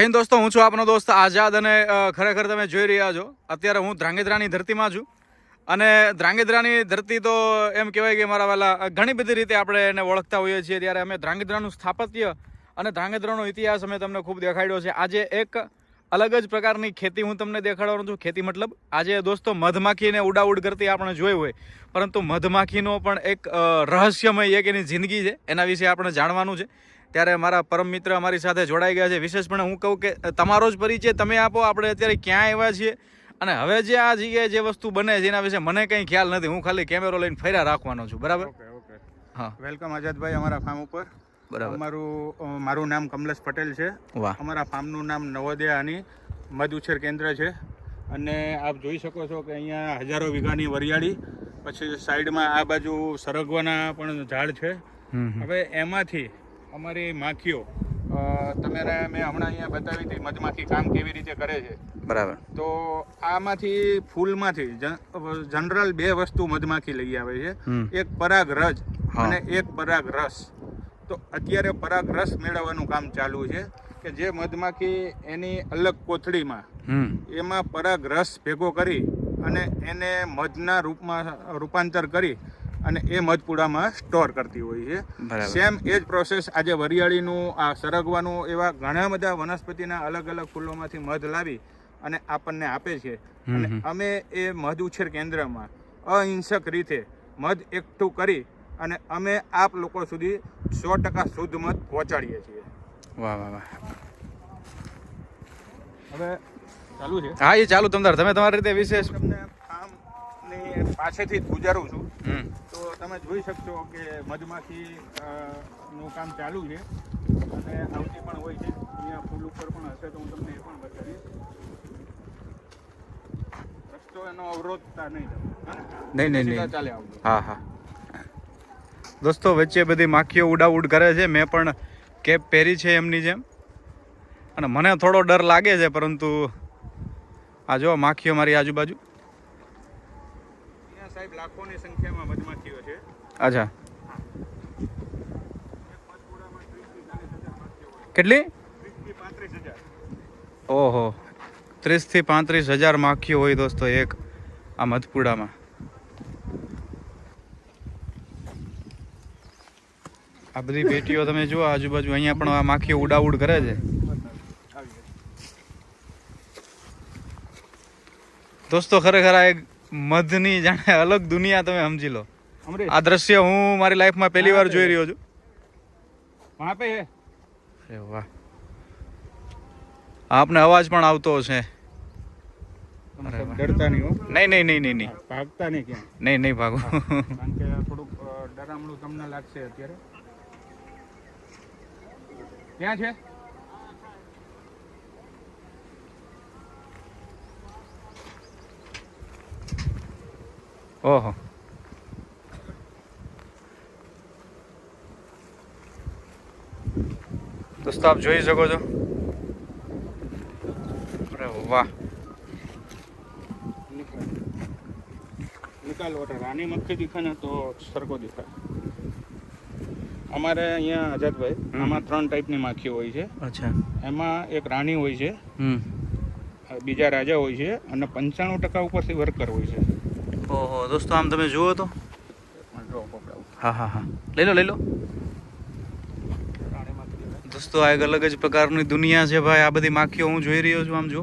હિન્દ દોસ્તો, હું છું આપનો દોસ્ત આઝાદ અને ખરેખર તમે જોઈ રહ્યા છો. અત્યારે હું ધ્રાંગધ્રાની ધરતીમાં છું. અને ધ્રાંગધ્રાની ધરતી તો એમ કહેવાય કે મારા વાલા ઘણી બધી રીતે આપણે એને ઓળખતા હોઈએ છીએ. ત્યારે અમે ધ્રાંગધ્રાનું સ્થાપત્ય અને ધ્રાંગધ્રાનો ઇતિહાસ અમે તમને ખૂબ દેખાડ્યો છે. આજે એક અલગ જ પ્રકારની ખેતી હું તમને દેખાડવાનો છું. ખેતી મતલબ, આજે દોસ્તો, મધમાખીને ઉડાઉડ કરતી આપણે જોઈ હોય. પરંતુ મધમાખીનો પણ એક રહસ્યમય એક એની જિંદગી છે. એના વિશે આપણે જાણવાનું છે. ત્યારે મારા પરમ મિત્ર અમારી સાથે જોડાઈ ગયા છે. વિશેષપણે હું કહું કે તમારો જ પરિચય તમે આપો. આપણે અત્યારે ક્યાં આવ્યા છીએ? અને હવે જે આ જગ્યાએ જે વસ્તુ બને છે એના વિશે મને કંઈ ખ્યાલ નથી. હું ખાલી કેમેરો લઈને ફર્યા રાખવાનો છું. બરાબર? ઓકે હા. વેલકમ આઝાદભાઈ અમારા ફાર્મ ઉપર. બરાબર. અમારું મારું નામ કમલેશ પટેલ છે. વાહ. અમારા ફાર્મનું નામ નવોદયાની મધ ઉછેર કેન્દ્ર છે. અને આપ જોઈ શકો છો કે અહીંયા હજારો વીઘાની વરિયાળી પછી સાઈડમાં આ બાજુ સરગવાના પણ ઝાડ છે. હવે એમાંથી અમારી માખીઓ તમારે મેં હમણાં અહીંયા બતાવી હતી મધમાખી કામ કેવી રીતે કરે છે. બરાબર. તો આમાંથી ફૂલમાંથી જનરલ બે વસ્તુ મધમાખી લઈ આવે છે. એક પરાગ રજ અને એક પરાગ રસ તો અત્યારે પરાગ રસ મેળવવાનું કામ ચાલુ છે કે જે મધમાખી એની અલગ કોથળીમાં એમાં પરાગ રસ ભેગો કરી અને એને મધના રૂપમાં રૂપાંતર કરી અને એ મધપુડામાં સ્ટોર કરતી હોય છે. સેમ એ જ પ્રોસેસ આજે વરિયાળીનું આ સરગવાનું એવા ઘણા બધા વનસ્પતિના અલગ અલગ ફૂલોમાંથી મધ લાવી અને આપણને આપે છે. અને અમે એ મધ ઉછેર કેન્દ્રમાં અહિંસક રીતે મધ એકઠું કરી અને અમે આપ લોકો સુધી સો ટકા શુદ્ધ મધ પહોંચાડીએ છીએ. વાહ વાહ વાહ. હવે ચાલુ છે? હા એ ચાલુ તમદાર તમે તમારી રીતે વિશેષ તમને ફાર્મની પાસેથી જ ગુજારું છું. તો તમે જોઈ શકશો કે મધમાખી નું કામ ચાલુ છે. અને આવતી પણ હોય છે. અહીંયા ફૂલ ઉપર પણ હશે તો હું તમને એ પણ બતાવીશ. રસ્તો એનો અવરોધતા નહીં ને? નહીં નહીં નહીં. ચાલે હા હા. દોસ્તો વચ્ચે બધી માખીઓ ઉડાઉડ કરે છે. મેં પણ કેપ પહેરી છે એમની જેમ. અને મને થોડો ડર લાગે છે પરંતુ આ જો માખીઓ મારી આજુબાજુ. સાહેબ લાખોની સંખ્યામાં મધમાખીઓ છે. અચ્છા. કેટલી? ઓહો. ત્રીસથી પાંત્રીસ હજાર માખીઓ હોય દોસ્તો એક આ મધપુડામાં. આ બધી પેટીઓ તમે જુઓ આજુબાજુ અહીંયા પણ આ માખીઓ ઉડાઉડ કરે છે. દોસ્તો ખરેખર આ એક મધની જાણે અલગ દુનિયા તમે સમજી લો. આ દ્રશ્ય હું મારી લાઈફમાં પહેલી વાર જોઈ રહ્યો છું. વહાં પે અરે વાહ. આપને અવાજ પણ આવતો હશે. ડરતા નહીં હો. નહીં નહીં નહીં નહીં નહીં. ભાગતા નહીં ક્યાં નહીં નહીં ભાગો. કારણ કે થોડુંક ડરામણું તમને લાગશે અત્યારે. ક્યાં છે? ઓહો. દોસ્તો આપ જોઈ શકો છો. અરે વાહ. નિકાલ વોટર. રાની મક્ખી દેખાય ને તો સરકો દેખાય. અમારે અહીંયા આઝાદભાઈ આમાં ત્રણ ટાઈપની માખીઓ હોય છે. અચ્છા. એમાં એક રાણી હોય છે બીજા રાજા હોય છે અને પંચાણું ટકા ઉપરથી વર્કર હોય છે. ઓહો દોસ્તો આમ તમે જુઓ તો. હા હા હા. લઈ લો લઈ લો. દોસ્તો આ એક અલગ જ પ્રકારની દુનિયા છે ભાઈ. આ બધી માખીઓ હું જોઈ રહ્યો છું આમ જો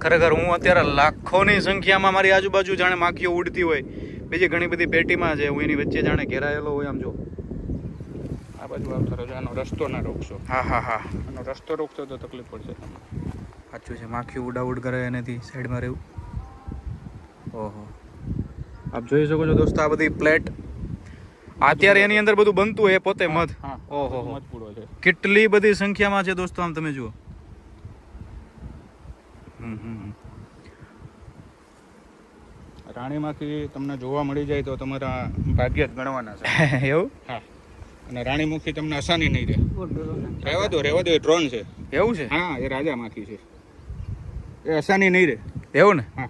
ખરેખર હું અત્યારે લાખોની સંખ્યામાં મારી આજુબાજુ જાણે માખીઓ ઉડતી હોય. બીજી ઘણી બધી પેટીમાં છે. હું એની વચ્ચે જાણે ઘેરાયેલો હોય આમ જો આ બાજુ આવતા રહેજો આનો રસ્તો ના રોકશો. હા હા હા. આનો રસ્તો રોકશો તો તકલીફ પડશે તમને. સાચું છે. માખી ઉડાઉડ કરે એનાથી સાઈડમાં રહેવું. ઓહો. આપ જોઈ શકો છો દોસ્તો આ બધી પ્લેટ. અત્યારે એની અંદર બધું બનતું હોય એ પોતે મધ. હા ઓહો મત પૂરો છે. કેટલી બધી સંખ્યામાં છે દોસ્તો આમ તમે જુઓ. હમ હમ હમ. રાણીમાંથી તમને જોવા મળી જાય તો તમારા ભાગ્ય જ ગણવાના છે. એવું? હા. અને રાણીમુખી તમને આસાની નહીં રહે. રહેવા દો રહેવા દો એ ડ્રોન છે. એવું છે? હા એ રાજામાંથી છે. એ આસાની નહીં રહે. એવું ને? હા.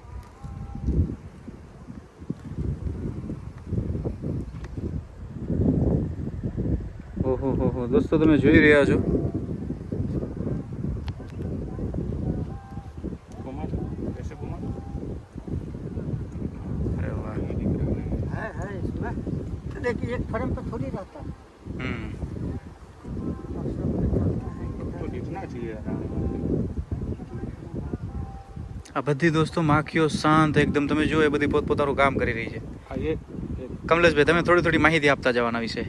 ઓહો હો હો દોસ્તો તમે જોઈ રહ્યા છો देखिए एक फर्म पे थोड़ी रहता है આ બધી દોસ્તો માખીઓ શાંત એકદમ તમે જો એ બધી પોતપોતાનું કામ કરી રહી છે કમલેશભાઈ તમે થોડી થોડી માહિતી આપતા જવાના વિશે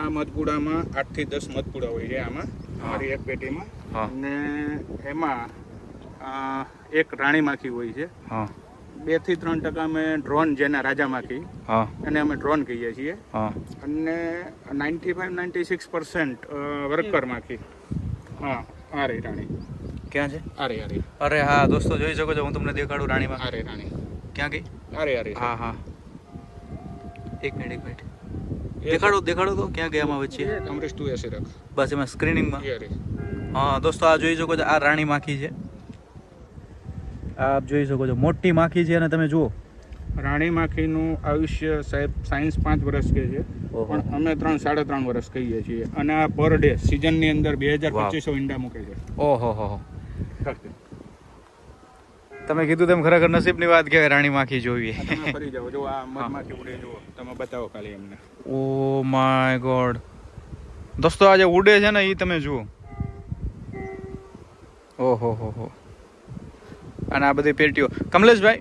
આ મધપુડામાં આઠથી દસ મધપુડા હોય છે આમાં અમારી એક પેટીમાં. અને એમાં એક રાણી માખી હોય છે. બેથી ત્રણ ટકા અમે ડ્રોન જેના રાજા માખી એને અમે ડ્રોન કહીએ છીએ. અને ninety five ninety six percent worker માખી. હા આરે રાણી. ક્યાં છે? અરે અરે અરે હા દોસ્તો જોઈ શકો છો હું તમને દેખાડું રાણીમાં. અરે રાણી. ક્યાં ગઈ? અરે અરે હા હા. એક મિનિટ એક મિનિટ. દેખાડો દેખાડો તો ક્યાં ગયા આમાં વચ્ચે? અમરેશ તું એસી રાખ. બસ એમાં સ્ક્રીનિંગમાં એ હા દોસ્તો આ જોઈ શકો છો આ રાણી માખી છે. આપ જોઈ શકો છો મોટી માખી છે અને તમે જુઓ. રાણી માખીનું આયુષ્ય સાહેબ સાયન્સ પાંચ વર્ષ કે છે. પણ અમે ત્રણ સાડા ત્રણ વર્ષ કહીએ છીએ. અને આ પર ડે સિઝનની અંદર બે હજાર. પચીસો ઈંડા મૂકે છે. ઓહો હો હો. તમે કીધું તેમ ખરેખર નસીબની વાત કહેવાય રાણી માખી જોઈએ ફરી જાઓ જો આ મધમાખી ઉડે જુઓ. તમે બતાવો ખાલી એમને ઓ માય ગોડ. દોસ્તો આજે ઉડે છે ને એ તમે જુઓ. ઓહો હો હો. અને આ બધી પેટીઓ. કમલેશભાઈ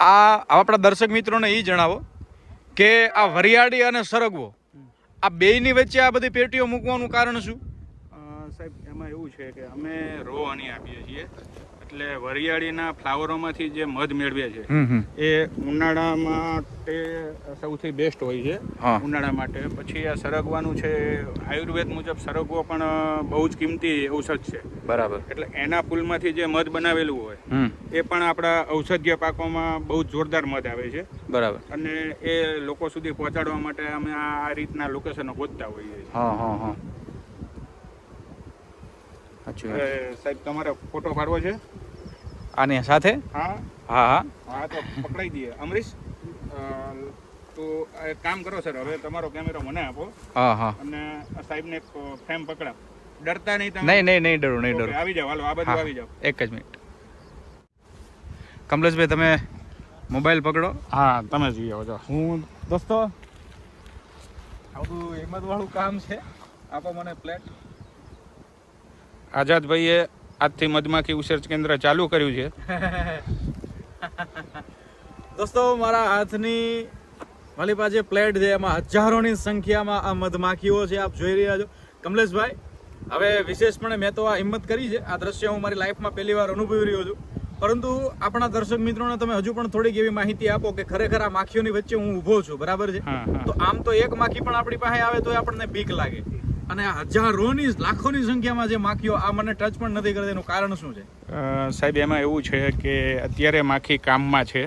આ આપણા દર્શક મિત્રોને એ જણાવો કે આ વરિયાળી અને સરગવો આ બેયની વચ્ચે આ બધી પેટીઓ મૂકવાનું કારણ શું? સાહેબ એમાં એવું છે કે અમે રો હની આપીએ છીએ. એટલે વરિયાળીના ફ્લાવરોમાંથી જે મધ હમ હમ. એ ઉનાળા માટે સૌથી બેસ્ટ હોય છે. ઉનાળા માટે. પછી આ સરગવાનું છે આયુર્વેદ મુજબ સરગવો પણ બહુ જ કિંમતી ઔષધ છે. બરાબર. એટલે એના ફૂલમાંથી જે મધ બનાવેલું હોય એ પણ આપણા ઔષધીય પાકોમાં બહુ જોરદાર મધ આવે છે. બરાબર. અને એ લોકો સુધી પહોંચાડવા માટે અમે આ રીતના લોકેશનો ગોતતા હોઈએ છીએ. હા હા હા. સાહેબ તમારે ફોટો પાડવો છે? આની સાથે? હા. હા હા. તો પકડાઈ દઈએ. અમરીશ તો એક કામ કરો સર હવે તમારો કેમેરો મને આપો. હા હા. અને સાહેબને એક ફ્રેમ પકડાવ. ડરતા નહીં તમે? નહીં નહીં નહીં ડરો નહીં ડરો. આવી જાઓ હાલો આ બાજુ આવી જાઓ. એક જ મિનિટ. કમલેશભાઈ તમે મોબાઈલ પકડો. હા તમે જઈ આવો જો. હું દોસ્તો આવું હિંમત વાળું કામ છે. આપો મને પ્લેટ. આઝાદભાઈએ આજથી મધમાખી ઉછેર કેન્દ્ર ચાલુ કર્યું છે. દોસ્તો મારા હાથની મારી પાસે પ્લેટ છે એમાં હજારોની સંખ્યામાં આ મધમાખીઓ છે આપ જોઈ રહ્યા છો. કમલેશભાઈ હવે વિશેષપણે મેં તો આ હિંમત કરી છે. આ દ્રશ્ય હું મારી લાઈફમાં પહેલી વાર અનુભવી રહ્યો છું. પરંતુ આપણા દર્શક મિત્રોને તમે હજુ પણ થોડીક એવી માહિતી આપો કે ખરેખર આ માખીઓની વચ્ચે હું ઊભો છું બરાબર છે. તો આમ તો એક માખી પણ આપણી પાસે આવે તો આપણને બીક લાગે. અને હજારોની લાખોની સંખ્યામાં જે માખીઓ આ મને ટચ પણ નથી કરતી એનું કારણ શું છે? સાહેબ એમાં એવું છે કે અત્યારે માખી કામમાં છે.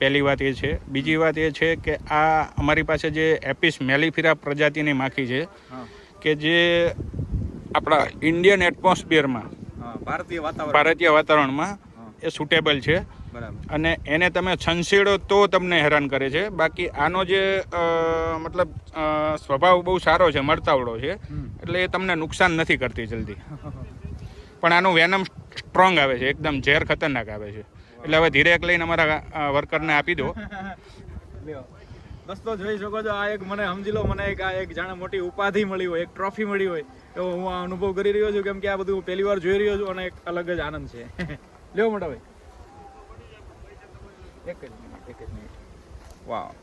પહેલી વાત એ છે. બીજી વાત એ છે કે આ અમારી પાસે જે એપિસ મેલિફિરા પ્રજાતિની માખી છે કે જે આપણા ઇન્ડિયન એટમોસ્ફિયરમાં ભારતીય વાતાવરણ. ભારતીય વાતાવરણમાં એ સુટેબલ છે. અને એને તમે છંછેડો તો તમને હેરાન કરે છે. બાકી આનો જે મતલબ સ્વભાવ બહુ સારો છે મળતાવડો છે એટલે એ તમને નુકસાન નથી કરતી જલ્દી. પણ આનું વેનમ સ્ટ્રોંગ આવે છે એકદમ ઝેર ખતરનાક આવે છે. એટલે હવે ધીરે લઈને અમારા વર્કરને આપી દો. દોસ્તો જોઈ શકો છો આ એક મને સમજી લો મને એક આ એક જાણે મોટી ઉપાધિ મળી હોય એક ટ્રોફી મળી હોય. એવો હું આ અનુભવ કરી રહ્યો છું કેમ કે આ બધું પહેલી વાર જોઈ રહ્યો છું અને એક અલગ જ આનંદ છે. લ્યો મોટા ભાઈ એક જ મિનિટ, એક જ મિનિટ. વાવ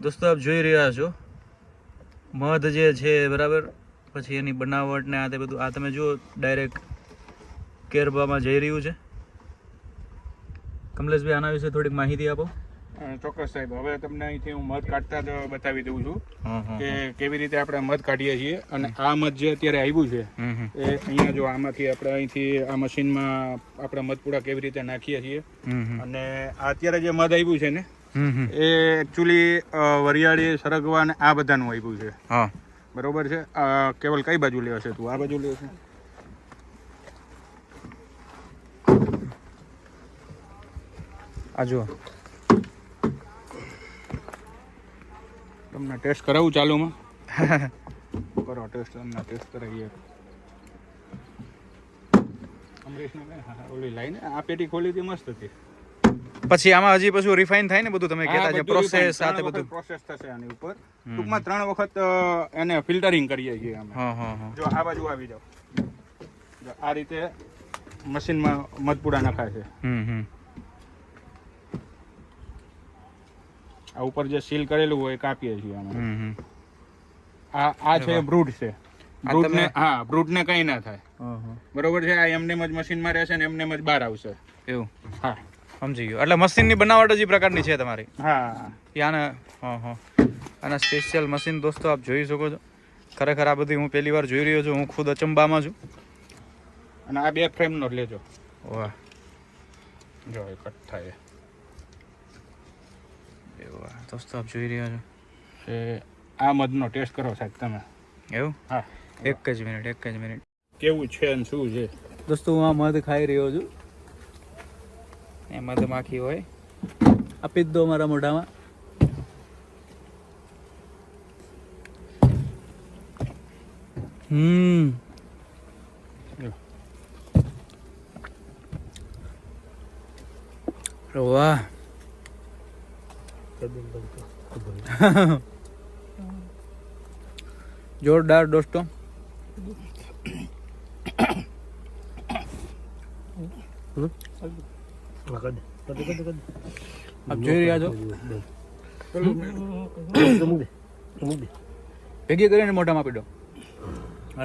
દોસ્તો, આપ જોઈ રહ્યા છો? મધ જે છે, બરાબર? પછી એની બનાવટ ને આ તે બધું, આ તમે જુઓ ડાયરેક્ટ કેરબામાં જઈ રહ્યું છે. કમલેશભાઈ, આના વિશે થોડીક માહિતી આપો. ચોક્કસ સાહેબ. હવે તમને અહીંથી હું મધ કાઢતા જ બતાવી દઉં છું કે કેવી રીતે આપણે મધ કાઢીએ છીએ. અને આ મધ જે અત્યારે આવ્યું છે એ અહીંયા જો આમાંથી આપણે અહીંથી આ મશીનમાં આપણે મધપુડા કેવી રીતે નાખીએ છીએ. અને આ અત્યારે જે મધ આવ્યું છે ને એ એકચ્યુઅલી વરિયાળી સરગવા ને આ બધાનું આવ્યું છે. હા. બરોબર છે? કેવલ કઈ બાજુ લેવા છે તું? આ બાજુ લેવા છે આ જુઓ. તમને ટેસ્ટ કરાવું ચાલુમાં? કરો ટેસ્ટ તમને ટેસ્ટ કરાવીએ. અમરીશને કહે, હા, હા, ઓલી લાઈને આ પેટી ખોલી હતી મસ્ત હતી. પછી આમાં હજી પછી રિફાઇન થાય ને બધું તમે કહેતા છે પ્રોસેસ સાથે બધું. પ્રોસેસ થશે આની ઉપર. ટૂંકમાં ત્રણ વખત એને ફિલ્ટરિંગ કરીએ છીએ અમે. જો આ બાજુ આવી જાવ આ રીતે મશીનમાં મધપુડા નખાય છે હમ હમ આ ઉપર જે સીલ કરેલું હોય કાપીએ છીએ હમ આ આ છે બ્રૂડ છે. આ બ્રૂડ ને તમે- હા બ્રૂડને કંઈ ના થાય. બરોબર છે? આ એમને જ મશીનમાં રહેશે ને એમને જ બહાર આવશે. એવું? હા. સમજી ગયો. એટલે મશીનની બનાવટ જ એ પ્રકારની છે તમારી? હા. યાને હા હા. અને સ્પેશિયલ મશીન દોસ્તો આપ જોઈ શકો છો. ખરેખર આ બધી હું પહેલી વાર જોઈ રહ્યો છું. હું ખુદ અચંબામાં છું. અને આ બે ફ્રેમનો લેજો. વાહ. જો કટ થાય. દોસ્તો આપ જોઈ રહ્યા છો. કે આ મધનો ટેસ્ટ કરો સાહેબ તમે. એવું? હા. એક જ મિનિટ એક જ મિનિટ કેવું છે અને શું છે? દોસ્તો હું આ મધ ખાઈ રહ્યો છું. એ મધમાખી હોય. આપી જ દો મારા મોઢામાં. હમ. વાહ. જોરદાર દોસ્તો. આપ જોઈ રહ્યા છો? ભેગી કરીને મોઢામાં દો.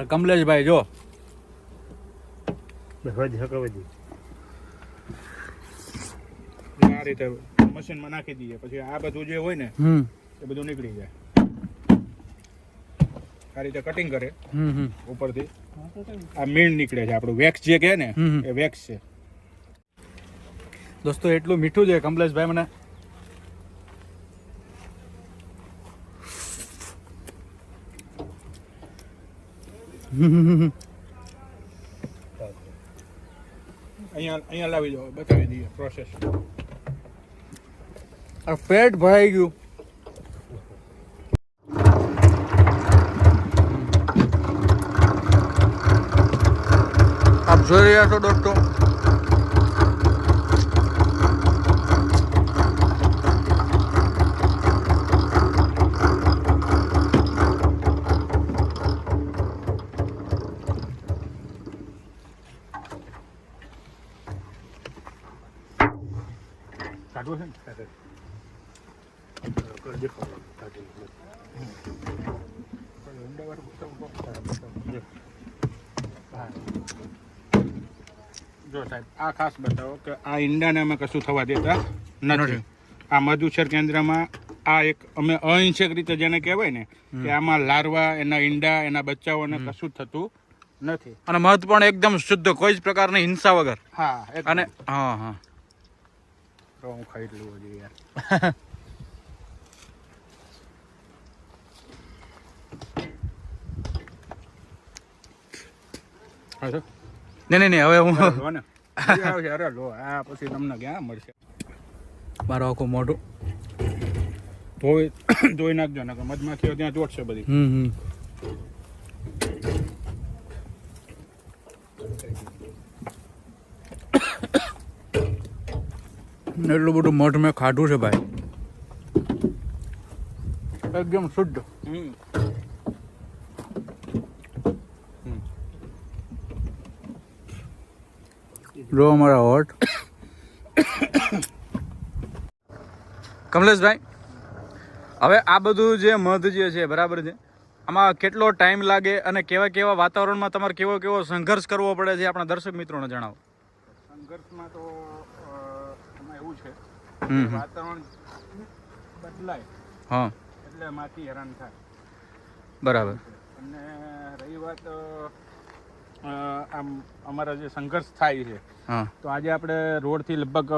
કમલેશભાઈ જો આ રીતે મશીનમાં નાખી દઈએ પછી આ બધું જે હોય ને એ બધું નીકળી જાય. આ રીતે કટિંગ કરે ઉપરથી. આ મીણ નીકળે છે આપણું વેક્સ જે કહે ને એ વેક્સ છે. દોસ્તો એટલું મીઠું છે કમલેશભાઈ મને. અહીંયા અહીંયા લાવી જાઓ બતાવી દઈએ પ્રોસેસ આ પેટ ભરાઈ ગયું. આપ જોઈ રહ્યા છો દોસ્તો કાઢવું છે ને? જો સાહેબ આ ખાસ બતાવો કે આ ઈંડાને અમે કશું થવા દેતા નથી. આ મધુછર કેન્દ્રમાં આ એક અમે અહિંસક રીતે જેને કહેવાય ને કે આમાં લાર્વા એના ઈંડા એના બચ્ચાઓને કશું થતું નથી. અને મધ પણ એકદમ શુદ્ધ કોઈ જ પ્રકારની હિંસા વગર. હા. અને હા હા. હું ખાઈ લઉં યાર. નહીં નહીં હવે હું ને. અરે લો. આ પછી તમને ક્યાં મળશે? મારો આખું મોઢું. ધોઈ ધોઈ નાખજો ને મધમાખીઓ ત્યાં ચોટશે બધી. હમ એટલું બધું મઠ મેં ખાધું છે ભાઈ. એકદમ શુદ્ધ. જો અમારા હોટ. કમલેશભાઈ હવે આ બધું જે મધ જે છે બરાબર છે આમાં કેટલો ટાઈમ લાગે અને કેવા કેવા વાતાવરણમાં તમારે કેવો કેવો સંઘર્ષ કરવો પડે છે આપણા દર્શક મિત્રોને જણાવો. સંઘર્ષમાં તો એમાં એવું છે. વાતાવરણ બદલાય હા. એટલે માથી હેરાન થાય. બરાબર. અને રહી વાત આમ અમારા જે સંઘર્ષ થાય છે તો આજે આપણે રોડથી લગભગ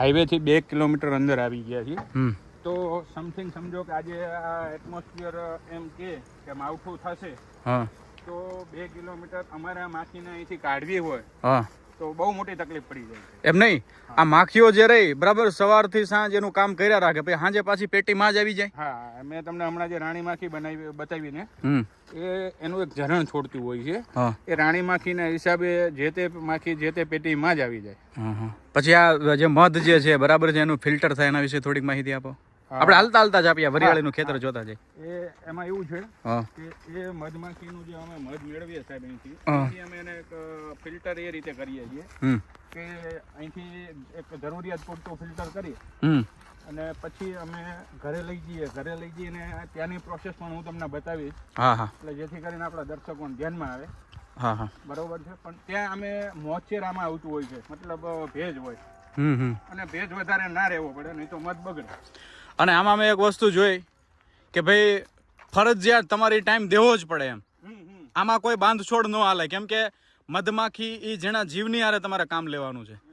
હાઈવેથી બે કિલોમીટર અંદર આવી ગયા છીએ. તો સમથિંગ સમજો કે આજે આ એટમોસ્ફિયર એમ કે માવઠું થશે. તો બે કિલોમીટર અમારે આ માખીને અહીંથી કાઢવી હોય. તો બહુ મોટી તકલીફ પડી જાય એમ નહીં? આ માખીઓ જે રહી બરાબર સવારથી સાંજ એનું કામ કર્યા રાખે પછી સાંજે પાછી પેટીમાં જ આવી જાય. હા મેં તમને હમણાં જે રાણી માખી બનાવી બતાવીને એ એનું એક ઝરણ છોડતું હોય છે. એ રાણી માખીના હિસાબે જે તે માખી જે તે પેટીમાં જ આવી જાય. પછી આ જે મધ જે છે બરાબર છે એનું ફિલ્ટર થાય એના વિશે થોડીક માહિતી આપો. આપણે હાલતા હાલતા જ આપીએ વરિયાળીનું ખેતર જોતા જઈએ. એ એમાં એવું છે કે એ મધમાખીનું જે અમે મધ મેળવીએ સાહેબ અહીંથી અહીંથી અમે એને એક ફિલ્ટર એ રીતે કરીએ છીએ કે અહીંથી એક જરૂરિયાત પૂરતું ફિલ્ટર કરી અને પછી અમે ઘરે લઈ જઈએ ઘરે લઈ જઈને ત્યાંની પ્રોસેસ પણ હું તમને બતાવીશ. હા હા. એટલે જેથી કરીને આપણા દર્શકો ધ્યાનમાં આવે. હા હા. બરોબર છે? પણ ત્યાં અમે મોચેરામાં આવતું હોય છે મતલબ ભેજ હોય. અને ભેજ વધારે ના રહેવો પડે નહીં તો મધ બગડે. અને આમાં મેં એક વસ્તુ જોઈ કે ભાઈ ફરજિયાત તમારી ટાઈમ દેવો જ પડે એમ. આમાં કોઈ બાંધછોડ ન હાલે. કેમ કે મધમાખી એ જેના જીવની હારે તમારે કામ લેવાનું છે.